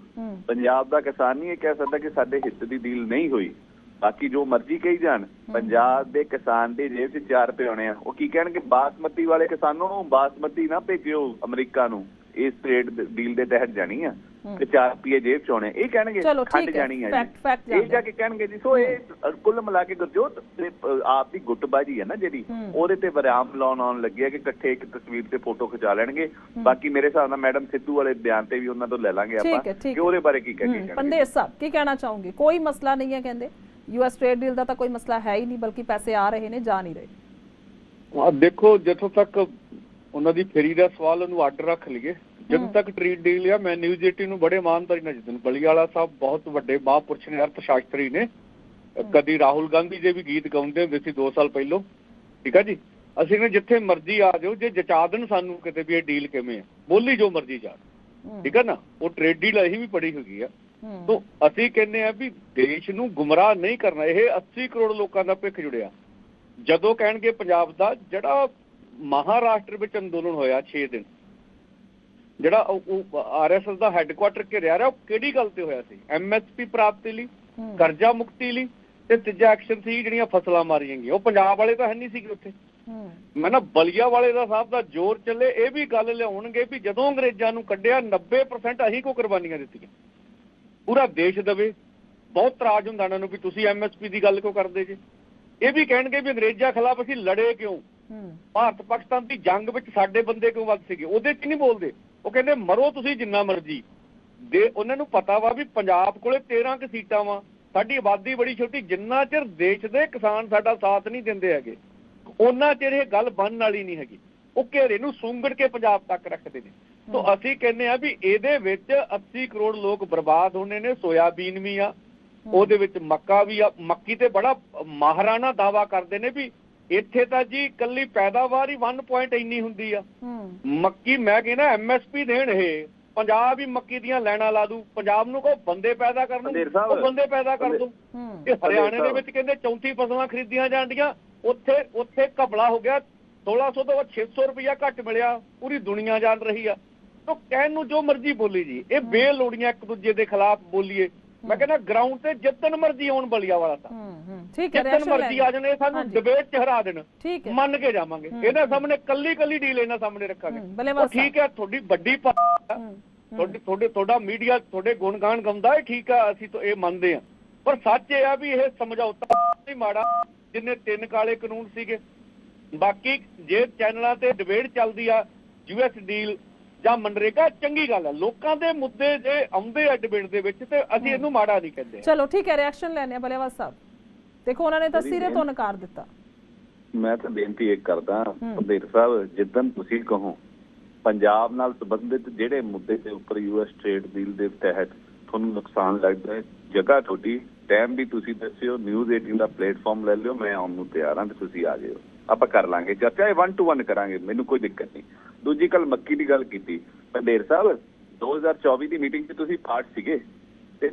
ਪੰਜਾਬ ਦਾ ਕਿਸਾਨ ਨਹੀਂ ਇਹ ਕਹਿ ਸਕਦਾ ਕਿ ਸਾਡੇ ਹਿੱਤ ਦੀ ਡੀਲ ਨਹੀਂ ਹੋਈ। ਬਾਕੀ ਜੋ ਮਰਜ਼ੀ ਕਹੀ ਜਾਣ ਪੰਜਾਬ ਦੇ ਕਿਸਾਨ ਦੇ ਜੇਬ 'ਚ 4 ਰੁਪਏ ਆਉਣੇ ਆ। ਉਹ ਕੀ ਕਹਿਣਗੇ? ਬਾਸਮਤੀ ਵਾਲੇ ਕਿਸਾਨਾਂ ਨੂੰ ਬਾਸਮਤੀ ਨਾ ਭੇਜਿਓ ਅਮਰੀਕਾ ਨੂੰ। ਇਸ ਟ੍ਰੇਡ ਡੀਲ ਦੇ ਤਹਿਤ ਜਾਣੀ ਆ। ਤੇ 4 ਰੁਪਏ ਜੇਬ 'ਚ ਆਉਣੇ ਇਹ ਕਹਿਣਗੇ ਖੰਡ ਹੈ। ਜਾਣੀ fact ਇਹ ਜਾ ਕੇ ਕਹਿਣਗੇ ਜੀ ਸੋ ਇਹ ਕੁੱਲ ਮਿਲਾ ਕੇ ਗੁਰਜੋਤ ਆਪ ਦੀ ਗੁੱਟਬਾਜੀ ਹੈ ਨਾ ਜਿਹੜੀ ਹੂੰ। ਉਹਦੇ ਤੇ ਵਿਰਾਮ ਲਾਉਣ ਆਉਣ ਲੱਗੇ ਆ ਕਿ ਇਕੱਠੇ ਇੱਕ ਤਸਵੀਰ ਤੇ ਫੋਟੋ ਖਿਚਾ ਲੈਣਗੇ। ਬਾਕੀ ਮੇਰੇ ਹਿਸਾਬ ਨਾਲ ਮੈਡਮ ਸਿੱਧੂ ਵਾਲੇ ਬਿਆਨ ਤੇ ਵੀ ਉਹਨਾਂ ਤੋਂ ਲੈ ਲਾਂਗੇ ਹੈ, ਆਪਾਂ ਕਿ ਹੈ। ਉਹਦੇ ਬਾਰੇ ਕੀ ਕਹਿ ਕੇ ਹੂੰ, ਕਹਿਣਗੇ। ਪੰਦੇਰ ਸਾਹਿਬ ਕੀ ਕਹਿਣਾ ਚਾਹੋਗੇ? ਕੋਈ ਮਸਲਾ ਨਹੀਂ ਹੈ ਕਹਿੰਦੇ। ਯੂਐਸ ਟ੍ਰੇਡ ਡੀਲ ਦਾ ਤਾਂ ਕੋਈ ਮਸਲਾ ਹੈ ਹੀ ਨਹੀਂ ਬਲਕਿ ਪੈਸੇ ਆ ਰਹੇ ਨੇ ਜਾ ਨਹੀਂ ਰਹੇ। ਆ ਦੇਖੋ ਜਿੱਥੋਂ ਤੱਕ ਉਹਨਾਂ ਦੀ ਫੇਰੀ ਦਾ ਸਵਾਲ ਉਹਨੂੰ ਅੱਡ ਰੱਖ ਲਈਏ ਜਦੋਂ ਤੱਕ ਟ੍ਰੀਟ ਡੀਲ ਆ ਮੈਂ ਨਿਊਜ਼ 18 ਨੂੰ ਬੜੇ ਇਮਾਨਦਾਰੀ ਨਾਲ ਜਿੱਦਨ ਬਲੀਵਾਲਾ ਸਾਹਿਬ ਬਹੁਤ ਵੱਡੇ ਮਹਾਂਪੁਰਸ਼ ਨੇ ਅਰਥ ਸ਼ਾਸਤਰੀ ਨੇ। ਕਦੀ ਰਾਹੁਲ ਗਾਂਧੀ ਦੇ ਵੀ ਗੀਤ ਗਾਉਂਦੇ ਹੁੰਦੇ ਸੀ 2 ਸਾਲ ਪਹਿਲਾਂ। ਠੀਕ ਆ ਜੀ? ਅਸੀਂ ਨੇ ਜਿੱਥੇ ਮਰਜ਼ੀ ਆ ਜਾਓ ਜੇ ਜਚਾ ਦੇਣ ਸਾਨੂੰ ਕਿਤੇ ਵੀ ਇਹ ਡੀਲ ਕਿਵੇਂ ਆ। ਬੋਲੀ ਜੋ ਮਰਜ਼ੀ ਜਾ। ਠੀਕ ਆ ਨਾ? ਉਹ ਟ੍ਰੇਡ ਡੀਲ ਅਸੀਂ ਵੀ ਪੜੀ ਹੋਈ ਆ। ਤੋਂ ਅਸੀਂ ਕਹਿੰਦੇ ਆ ਵੀ ਦੇਸ਼ ਨੂੰ ਗੁੰਮਰਾਹ ਨਹੀਂ ਕਰਨਾ ਇਹ 80 ਕਰੋੜ ਲੋਕਾਂ ਦਾ ਭਿੱਖ ਜੁੜਿਆ। ਜਦੋਂ ਕਹਿਣਗੇ ਪੰਜਾਬ ਦਾ ਜਿਹੜਾ ਮਹਾਰਾਸ਼ਟਰ ਵਿੱਚ ਅੰਦੋਲਨ ਹੋਇਆ 6 ਦਿਨ ਜਿਹੜਾ ਆਰਐਸਐਸ ਦਾ ਹੈੱਡਕੁਆਟਰ ਘਿਰਿਆ ਰਿਹਾ ਉਹ ਕਿਹੜੀ ਗੱਲ ਤੇ ਹੋਇਆ ਸੀ? ਐਮਐਸਪੀ ਪ੍ਰਾਪਤੀ ਲਈ ਕਰਜ਼ਾ ਮੁਕਤੀ ਲਈ ਤੇ ਤੀਜਾ ਐਕਸ਼ਨ ਸੀ ਜਿਹੜੀਆਂ ਫਸਲਾਂ ਮਾਰੀਆਂ ਗਈਆਂ। ਉਹ ਪੰਜਾਬ ਵਾਲੇ ਤਾਂ ਹੈ ਨਹੀਂ ਸੀਗੇ ਉੱਥੇ। ਮੈਂ ਨਾ ਬਲੀਆ ਵਾਲੇ ਦਾ ਸਾਹਿਬ ਦਾ ਜ਼ੋਰ ਚੱਲੇ ਇਹ ਵੀ ਗੱਲ ਲਿਆਉਣਗੇ ਵੀ ਜਦੋਂ ਅੰਗਰੇਜ਼ਾਂ ਨੂੰ ਕੱਢਿਆ 90% ਅਸੀਂ ਕੋ ਕੁਰਬਾਨੀਆਂ ਦਿੱਤੀਆਂ। ਪੂਰਾ ਦੇਸ਼ ਦਵੇ ਬਹੁਤ ਤਰਾਜ ਹੁੰਦਾ ਇਹਨਾਂ ਨੂੰ ਵੀ ਤੁਸੀਂ ਐਮਐਸਪੀ ਦੀ ਗੱਲ ਕਿਉਂ ਕਰਦੇ ਜੇ? ਇਹ ਵੀ ਕਹਿਣਗੇ ਵੀ ਅੰਗਰੇਜ਼ਾਂ ਖਿਲਾਫ ਅਸੀਂ ਲੜੇ ਕਿਉਂ? ਭਾਰਤ ਪਾਕਿਸਤਾਨ ਦੀ ਜੰਗ ਵਿੱਚ ਸਾਡੇ ਬੰਦੇ ਕਿਉਂ ਵੱਧ ਸੀਗੇ? ਉਹਦੇ 'ਚ ਨਹੀਂ ਬੋਲਦੇ। ਉਹ ਕਹਿੰਦੇ ਮਰੋ ਤੁਸੀਂ ਜਿੰਨਾ ਮਰਜ਼ੀ। ਦੇ ਉਹਨਾਂ ਨੂੰ ਪਤਾ ਵਾ ਵੀ ਪੰਜਾਬ ਕੋਲੇ 13 ਕੁ ਸੀਟਾਂ ਵਾ। ਸਾਡੀ ਆਬਾਦੀ ਬੜੀ ਛੋਟੀ ਜਿੰਨਾ ਚਿਰ ਦੇਸ਼ ਦੇ ਕਿਸਾਨ ਸਾਡਾ ਸਾਥ ਨਹੀਂ ਦਿੰਦੇ ਹੈਗੇ ਉਹਨਾਂ ਚਿਰ ਇਹ ਗੱਲ ਬਣਨ ਵਾਲੀ ਨਹੀਂ ਹੈਗੀ। ਉਹ ਘੇਰੇ ਨੂੰ ਸੁੰਗੜ ਕੇ ਪੰਜਾਬ ਤੱਕ ਰੱਖਦੇ ਨੇ। ਤੋਂ ਅਸੀਂ ਕਹਿੰਦੇ ਆ ਵੀ ਇਹਦੇ ਵਿੱਚ 80 ਕਰੋੜ ਲੋਕ ਬਰਬਾਦ ਹੋਣੇ ਨੇ ਸੋਇਆਬੀਨ ਵੀ ਆ ਉਹਦੇ ਵਿੱਚ ਮੱਕਾ ਵੀ ਆ। ਮੱਕੀ ਤੇ ਬੜਾ ਮਾਹਰਾਨਾ ਦਾਵਾ ਕਰਦੇ ਨੇ ਵੀ ਇੱਥੇ ਤਾਂ ਜੀ ਕੱਲੀ ਪੈਦਾਵਾਰ ਹੀ 1 ਪੁਆਇੰਟ ਇੰਨੀ ਹੁੰਦੀ ਆ। ਹੂੰ, ਮੱਕੀ ਮੈਂ ਕਹਿੰਦਾ ਐਮਐਸਪੀ ਦੇਣ ਇਹ। ਪੰਜਾਬ ਹੀ ਮੱਕੀ ਦੀਆਂ ਲੈਣਾ ਲਾ ਦੂ। ਪੰਜਾਬ ਨੂੰ ਕੋ ਬੰਦੇ ਪੈਦਾ ਕਰਨ ਨੂੰ ਉਹ ਬੰਦੇ ਪੈਦਾ ਕਰ ਦੂ। ਇਹ ਹਰਿਆਣੇ ਦੇ। ਵਿੱਚ ਕਹਿੰਦੇ 34 ਫਸਲਾਂ ਖਰੀਦੀਆਂ ਜਾਂਦੀਆਂ ਉੱਥੇ ਉੱਥੇ ਘਪਲਾ ਹੋ ਗਿਆ। 1600 ਤੋਂ 600 ਰੁਪਇਆ ਘੱਟ ਮਿਲਿਆ। ਪੂਰੀ ਦੁਨੀਆ ਜਾਣ ਰਹੀ ਆ। ਤੋ ਕਹਿਣ ਨੂੰ ਜੋ ਮਰਜ਼ੀ ਬੋਲੀ ਜੀ। ਇਹ ਬੇਲੋੜੀਆਂ ਇੱਕ ਦੂਜੇ ਦੇ ਖਿਲਾਫ ਬੋਲੀਏ। ਮੈਂ ਕਹਿੰਦਾ ਗਰਾਊਂਡ ਤੇ ਜਿੱਤਣ ਮਰਜ਼ੀ ਆਉਣ ਬਲੀਆ ਵਾਲਾ ਤਾਂ। ਹੂੰ, ਹੂੰ, ਠੀਕ ਹੈ reaction ਮਰਜ਼ੀ ਆ ਜਾਣ ਇਹ ਸਾਨੂੰ। ਡਿਬੇਟ ਚ ਹਰਾ ਦੇਣ। ਹੈ। ਮੰਨ ਕੇ ਜਾਵਾਂਗੇ। ਇਹਨਾਂ ਸਾਹਮਣੇ ਕੱਲੀ ਕੱਲੀ ਡੀਲ ਇਹਨਾਂ ਸਾਹਮਣੇ ਰੱਖਾਂਗੇ। ਹੂੰ, ਉਹ ਠੀਕ ਹੈ ਤੁਹਾਡੀ ਵੱਡੀ। ਹੂੰ, ਤੁਹਾਡੇ ਤੁਹਾਡੇ ਤੁਹਾਡਾ ਮੀਡੀਆ ਤੁਹਾਡੇ ਗੁਣਗਾਨ ਗਾਉਂਦਾ ਹੈ ਠੀਕ ਆ ਅਸੀਂ ਤਾਂ ਇਹ ਮੰਨਦੇ ਆ। ਪਰ ਸੱਚ ਇਹ ਆ ਵੀ ਇਹ ਸਮਝੌਤਾ ਨਹੀਂ ਮਾੜਾ ਜਿੰਨੇ ਤਿੰਨ ਕਾਲੇ ਕਾਨੂੰਨ ਸੀਗੇ। ਬਾਕੀ ਜੇ ਚੈਨਲਾਂ ਤੇ ਡਿਬੇਟ ਚੱਲਦੀ ਆ ਯੂਐਸ ਡੀਲ ਜਾਂ ਮਨਰੇਗਾ ਚੰਗੀ ਗੱਲ ਆ ਲੋਕਾਂ ਦੇ ਮੁੱਦੇ ਜੇ ਆਉਂਦੇ ਆ ਡਿਬੇਟ ਦੇ ਵਿੱਚ ਤੇ ਅਸੀਂ ਇਹਨੂੰ ਮਾੜਾ ਨਹੀਂ ਕਹਿੰਦੇ। ਚਲੋ ਠੀਕ ਹੈ ਰਿਐਕਸ਼ਨ ਲੈਣੇ ਆ ਬਲੇਵਾਲ ਸਾਹਿਬ। ਦੇਖੋ ਉਹਨਾਂ ਨੇ ਤਾਂ ਸਿਰੇ ਤੋਂ ਨਕਾਰ ਦਿੱਤਾ। ਮੈਂ ਤਾਂ ਬੇਨਤੀ ਇੱਕ ਕਰਦਾ ਪੰਦੇਰ ਸਾਹਿਬ ਜਿੱਦਨ ਤੁਸੀਂ ਕਹੋ ਪੰਜਾਬ ਨਾਲ ਸੰਬੰਧਿਤ ਜਿਹੜੇ ਮੁੱਦੇ ਦੇ ਉੱਪਰ ਯੂਐਸ ਟ੍ਰੇਡ ਡੀਲ ਦੇ ਤਹਿਤ ਤੁਹਾਨੂੰ ਨੁਕਸਾਨ ਲੱਗਦਾ ਹੈ ਜਗ੍ਹਾ ਤੁਹਾਡੀ ਟਾਈਮ ਵੀ ਤੁਸੀਂ ਦੱਸਿਓ ਨਿਊਜ਼ 18 ਦਾ ਪਲੇਟਫਾਰਮ ਲੈ ਲਿਓ ਮੈਂ ਆਉਣ ਨੂੰ ਤਿਆਰ ਹਾਂ ਤੇ ਤੁਸੀਂ ਆ ਜਿਓ। ਆਪਾਂ ਕਰ ਲਾਂਗੇ। ਚਰਚਾ ਇਹ 1 ਟੂ 1 ਕਰਾਂਗੇ ਮੈਨੂੰ ਕੋਈ ਦਿੱਕਤ ਨਹੀਂ। ਦੂਜੀ ਕੱਲ ਮੱਕੀ ਦੀ ਗੱਲ ਕੀਤੀ। ਪੰਦੇਰ ਸਾਹਿਬ 2024 ਦੀ ਮੀਟਿੰਗ 'ਚ ਤੁਸੀਂ ਪਾਰਟ ਸੀਗੇ। ਤੇ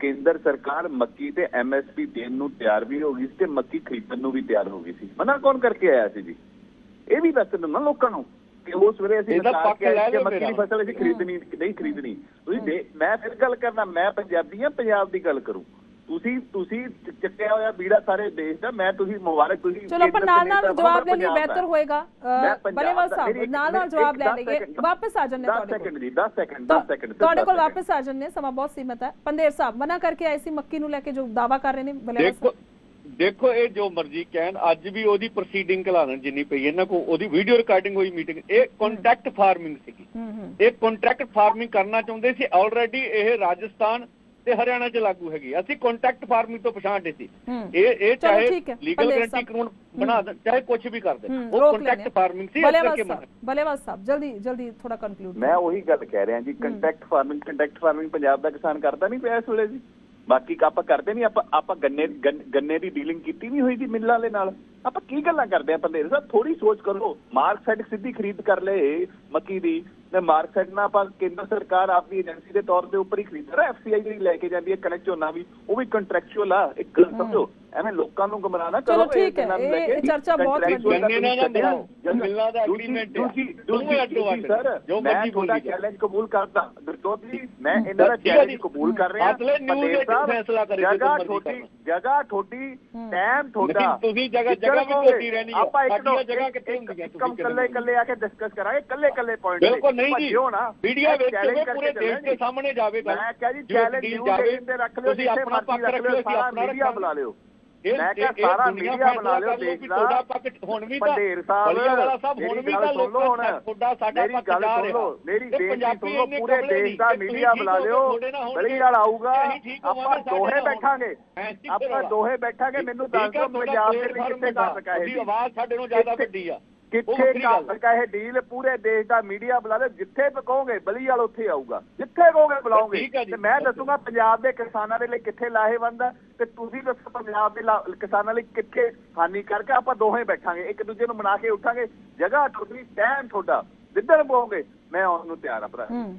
ਕੇਂਦਰ ਸਰਕਾਰ ਮੱਕੀ ਤੇ ਐਮਐਸਪੀ ਦੇਣ ਨੂੰ ਤਿਆਰ ਵੀ ਹੋ ਗਈ ਸੀ ਤੇ ਮੱਕੀ ਖਰੀਦਣ ਨੂੰ ਵੀ ਤਿਆਰ ਹੋ ਗਈ ਸੀ। ਮਨਾ ਕੌਣ ਕਰਕੇ ਆਇਆ ਸੀ ਜੀ? ਇਹ ਵੀ ਦੱਸ ਦਿਓ ਨਾ ਲੋਕਾਂ ਨੂੰ ਕਿ ਉਸ ਵੇਲੇ ਅਸੀਂ ਇਹਦਾ ਸਰਕਾਰ ਕੇ ਆਏ ਕਿ ਮੱਕੀ ਦੀ। ਫਸਲ ਅਸੀਂ ਖਰੀਦਣੀ ਨਹੀਂ ਖਰੀਦਣੀ। ਤੁਸੀਂ ਮੈਂ ਫਿਰ ਗੱਲ ਕਰਨਾ ਮੈਂ ਪੰਜਾਬੀ ਹਾਂ ਪੰਜਾਬ ਦੀ ਗੱਲ ਕਰੂੰ। ਤੁਸੀਂ ਤੁਸੀਂ ਚੱਕਿਆ ਹੋਇਆ ਬੀੜਾ ਸਾਰੇ ਦੇਸ਼ ਦਾ ਮੈਂ ਤੁਸੀਂ ਮੁਬਾਰਕ ਤੁਸੀਂ ਚਲੋ ਆਪਾਂ ਨਾਲ ਨਾਲ ਜਵਾਬ ਲੈ ਲਈ। ਬਿਹਤਰ ਹੋਏਗਾ। ਬਲੇਵਾਲ ਸਾਹਿਬ ਨਾਲ ਨਾਲ ਜਵਾਬ ਲੈ ਲਈਏ। ਸੈਕਿੰਡ, ਵਾਪਸ ਆ ਜੰਨੇ ਤੁਹਾਡੇ ਸੈਕਿੰਡ ਕੋਲ ਜੀ 10 ਸੈਕਿੰਡ 10 ਸੈਕਿੰਡ ਤੁਹਾਡੇ ਕੋਲ ਸੈਕਿੰਡ। ਵਾਪਸ ਆ ਜੰਨੇ ਸਮਾਂ ਬਹੁਤ ਸੀਮਤ ਹੈ। ਪੰਦੇਰ ਸਾਹਿਬ ਮਨਾ ਕਰਕੇ ਆਏ ਸੀ ਮੱਕੀ ਨੂੰ ਲੈ ਕੇ ਜੋ ਦਾਵਾ ਕਰ ਰਹੇ ਨੇ ਬਲੇਵਾਲ ਦੇਖੋ ਸਾਹਿਬ। ਦੇਖੋ ਇਹ ਜੋ ਮਰਜ਼ੀ ਕਹਿਣ ਅੱਜ ਵੀ ਉਹਦੀ ਪ੍ਰੋਸੀਡਿੰਗ ਕਲਾਣ ਜਿੰਨੀ ਪਈ ਇਹਨਾਂ ਕੋ ਉਹਦੀ ਵੀਡੀਓ ਰਿਕਾਰਡਿੰਗ ਹੋਈ ਮੀਟਿੰਗ ਇਹ ਕੰਟੈਕਟ ਫਾਰਮਿੰਗ ਸੀਗੀ। ਇਹ ਕੰਟਰੈਕਟ ਫਾਰਮਿੰਗ ਕਰਨਾ ਚਾਹੁੰਦੇ ਸੀ। ਆਲਰੇਡੀ ਇਹ ਰਾਜਸਥਾਨ ਤੇ ਹਰਿਆਣਾ 'ਚ ਲਾਗੂ ਹੈਗੀ। ਅਸੀਂ ਕੰਟੈਕਟ ਫਾਰਮਿੰਗ ਤੋਂ ਪਛਾਣਦੇ ਸੀ। ਇਹ ਇਹ ਚਾਹੇ ਲੀਗਲ ਗਰੰਟੀ। ਕਾਨੂੰਨ ਬਣਾ ਦੇਣ ਚਾਹੇ ਕੁਝ ਵੀ ਕਰ ਦੇਣ ਹੂੰ, ਉਹ ਕੰਟੈਕਟ। ਫਾਰਮਿੰਗ ਸੀ ਇਸ ਕਰਕੇ ਬਲੇਵਾਸ ਸਾਹਿਬ ਜਲਦੀ ਜਲਦੀ ਥੋੜਾ ਕੰਕਲੂਡ ਮੈਂ ਉਹੀ ਗੱਲ ਕਹਿ ਰਿਹਾ ਜੀ contact farming contact farming Punjab ਦਾ ਕਿਸਾਨ ਕਰਦਾ ਨਹੀਂ ਪਿਆ ਇਸ ਵੇਲੇ ਜੀ। ਬਾਕੀ ਆਪਾਂ ਕਰਦੇ ਨਹੀਂ ਆਪਾਂ ਆਪਾਂ ਗੰਨੇ ਗੰਨ- ਦੀ ਡੀਲਿੰਗ ਕੀਤੀ ਨਹੀਂ ਹੋਈ ਜੀ ਮਿੱਲਾਂ ਦੇ ਨਾਲ। ਆਪਾਂ ਕੀ ਗੱਲਾਂ ਕਰਦੇ ਆ? ਪੰਦੇਰ ਸਾਹਿਬ ਥੋੜੀ ਸੋਚ ਕਰੋ। ਮਾਰਕਸੈਟ ਸਿੱਧੀ ਖਰੀਦ ਕਰ ਲਏ ਮੱਕੀ ਦੀ। ਤੇ ਮਾਰਕਸੈਟ ਨਾਲ ਆਪਾਂ ਕੇਂਦਰ ਸਰਕਾਰ ਆਪਣੀ ਏਜੰਸੀ ਦੇ ਤੌਰ ਤੇ ਉੱਪਰ ਹੀ ਖਰੀਦ ਰਿਹਾ ਐਫਸੀਆਈ ਜਿਹੜੀ ਲੈ ਕੇ ਜਾਂਦੀ ਹੈ ਕਨੈਕਟ ਝੋਨਾ ਵੀ ਉਹ ਵੀ ਕੰਟਰੈਕਚੁਅਲ ਆ ਇੱਕ ਗੱਲ ਸਮਝੋ ਐਵੇਂ ਲੋਕਾਂ ਨੂੰ ਗੁੰਮਰਾਹ ਨਾ ਕਰੋ ਠੀਕ ਹੈ, ਨੂੰ ਇਹ- ਚਰਚਾ ਬਹੁਤ ਵੱਡੀ ਦਾ ਗੰਨੇ ਨਾਲ ਨਾ ਤੁਸੀਂ ਬਣਾਓ। ਜਨ- ਮਿੱਲਾਂ ਦਾ agreement ਹੈ। ਦੂਜੀ- ਦੋਵੇਂ ਦੂਜੀ- ਸਰ ਜੋ ਮੈਂ ਮਰਜ਼ੀ ਤੁਹਾਡਾ। ਚੈਲੰਜ ਕਬੂਲ ਕਰਦਾ ਗੁਰਜੋਤ ਜੀ ਮੈਂ ਇਹਨਾਂ ਦਾ ਚੈਲੰਜ। ਕਬੂਲ ਕਰ ਰਿਹਾ ਪੰਡੇਰ ਵਿੱਚ ਸਾਹਿਬ, ਫੈਸਲਾ ਕਰੇ ਜਗ੍ਹਾ ਕਰਨਾ। ਜਗ੍ਹਾ ਤੁਹਾਡੀ ਟਾਈਮ ਨਹੀਂ, ਤੁਸੀਂ ਜਗ੍ਹਾ- ਜਗ੍ਹਾ ਵੀ ਤੁਹਾਡੀ ਰਹਿਣੀ ਹੈ। ਆਪਾਂ ਇੱਕ ਸਾਡੀਆਂ ਦੋ ਜਗ੍ਹਾ ਕਿੱਥੇ ਹੁੰਦੀਆਂ, ਤੁਸੀਂ ਕੰਮ ਕੱਲੇ ਕੱਲੇ ਆ ਕੇ ਡਿਸਕਸ ਕਰਾਂਗੇ ਕੱਲੇ ਕੱਲੇ ਪੁਆਇੰਟ ਬਿਲਕੁਲ ਨਹੀਂ ਜੀ ਮੀਡੀਆ ਵਿੱਚ ਹੋਵੇ ਪੂਰੇ ਦੇਸ਼ ਦੇ ਸਾਹਮਣੇ ਜਾਵੇ ਗੱਲ ਮੈਂ ਕਿਹਾ ਜੀ ਚੈਲੰਜ ਨਿਊਜ਼ ਤੇ ਰੱਖ ਲਿਓ ਤੁਸੀਂ ਆਪਣਾ ਪੱਖ ਰੱਖ ਲਿਓ ਅਸੀਂ ਸਾਰਾ ਆਪਣਾ ਰੱਖਾਂਗੇ। ਬੁਲਾ ਲਿਓ ਮੈਂ ਕਿਹਾ ਸਾਰਾ ਮੀਡੀਆ ਬਣਾ ਲਿਓ ਤੁਹਾਡਾ ਹੁਣ ਵੀ ਤਾਂ ਪੰਡੇਰ ਸਾਹਿਬ ਬਲੀਆ ਵਾਲਾ ਸਾਹਿਬ ਹੁਣ ਮੇਰੀ ਵੀ ਤਾਂ ਤੁਹਾਡਾ ਸਾਡਾ ਜਾ ਰਿਹਾ। ਬੇਨਤੀ ਸੁਣ ਪੂਰੇ ਦੇਸ਼ ਦਾ ਮੀਡੀਆ ਹੋ ਲਿਓ। ਨਾਲ। ਬਲੀ ਵਾਲਾ ਆਊਗਾ ਆਪਾਂ ਦੋਹੇ ਨਾਲ ਬੈਠਾਂਗੇ। ਆਪਾਂ। ਦੋਹੇ ਬੈਠਾਂਗੇ ਮੈਨੂੰ ਦੱਸ ਦਿਓ ਪੰਜਾਬ ਦੇ ਪਲੇਟਫਾਰਮ ਕਿੱਥੇ ਕਰ ਸਕਾ ਇਹ ਆਵਾਜ਼ ਸਾਡੇ ਨੂੰ ਜ਼ਿਆਦਾ ਵੱਡੀ ਆ। ਕਿੱਥੇ ਕਰ ਹੈ। ਇਹ ਡੀਲ ਪੂਰੇ ਦੇਸ਼ ਦਾ ਮੀਡੀਆ ਬੁਲਾ ਲਿਓ ਜਿੱਥੇ ਵੀ ਕਹੋਗੇ ਬਲੀ ਵਾਲ ਉੱਥੇ ਆਊਗਾ। ਜਿੱਥੇ ਕਹੋਗੇ ਜੀ। ਤੇ ਮੈਂ ਦੱਸੂਗਾ ਪੰਜਾਬ ਦੇ ਕਿਸਾਨਾਂ ਦੇ ਲਈ ਕਿੱਥੇ ਲਾਹੇਵੰਦ ਹੈ ਤੇ ਤੁਸੀਂ ਦੱਸੋ ਪੰਜਾਬ ਦੇ ਕਿਸਾਨਾਂ ਲਈ ਕਿੱਥੇ ਹਾਨੀ ਕਰਕੇ ਆਪਾਂ ਦੋਹੇ ਬੈਠਾਂਗੇ। ਇੱਕ ਦੂਜੇ ਨੂੰ ਮਨਾ ਕੇ ਉੱਠਾਂਗੇ। ਜਗ੍ਹਾ ਤੁਹਾਡੀ ਟਾਈਮ ਤੁਹਾਡਾ। ਜਿੱਧਰ ਕਹੋਗੇ ਮੈਂ ਆਉਣ ਨੂੰ ਤਿਆਰ ਆ ਭਰਾ। ਹੂੰ।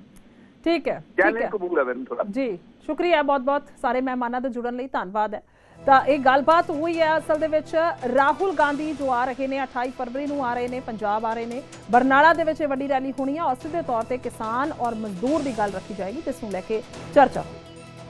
ਠੀਕ ਹੈ। ਠੀਕ ਚੈਲੰਜ ਹੈ। ਕਬੂਲ ਹੈ ਮੈਨੂੰ ਥੋੜਾ ਜੀ ਸ਼ੁਕਰੀਆ ਬਹੁਤ ਬਹੁਤ ਸਾਰੇ ਮਹਿਮਾਨਾਂ ਦੇ ਜੁੜਨ ਲਈ ਧੰਨਵਾਦ ਹੈ। ਤਾਂ ਇਹ ਗੱਲਬਾਤ ਹੋਈ ਹੈ ਅਸਲ ਦੇ ਵਿੱਚ। ਰਾਹੁਲ ਗਾਂਧੀ ਜੋ ਆ ਰਹੇ ਨੇ 28 ਫਰਵਰੀ ਨੂੰ ਆ ਰਹੇ ਨੇ, ਪੰਜਾਬ ਆ ਰਹੇ ਨੇ। ਬਰਨਾਲਾ ਦੇ ਵਿੱਚ ਇਹ ਵੱਡੀ ਰੈਲੀ ਹੋਣੀ ਹੈ ਔਰ ਸਿੱਧੇ ਤੌਰ ਤੇ ਕਿਸਾਨ ਔਰ ਮਜ਼ਦੂਰ ਦੀ ਗੱਲ ਰੱਖੀ ਜਾਏਗੀ ਜਿਸ ਨੂੰ ਲੈ ਕੇ ਚਰਚਾ ਹੋਈ।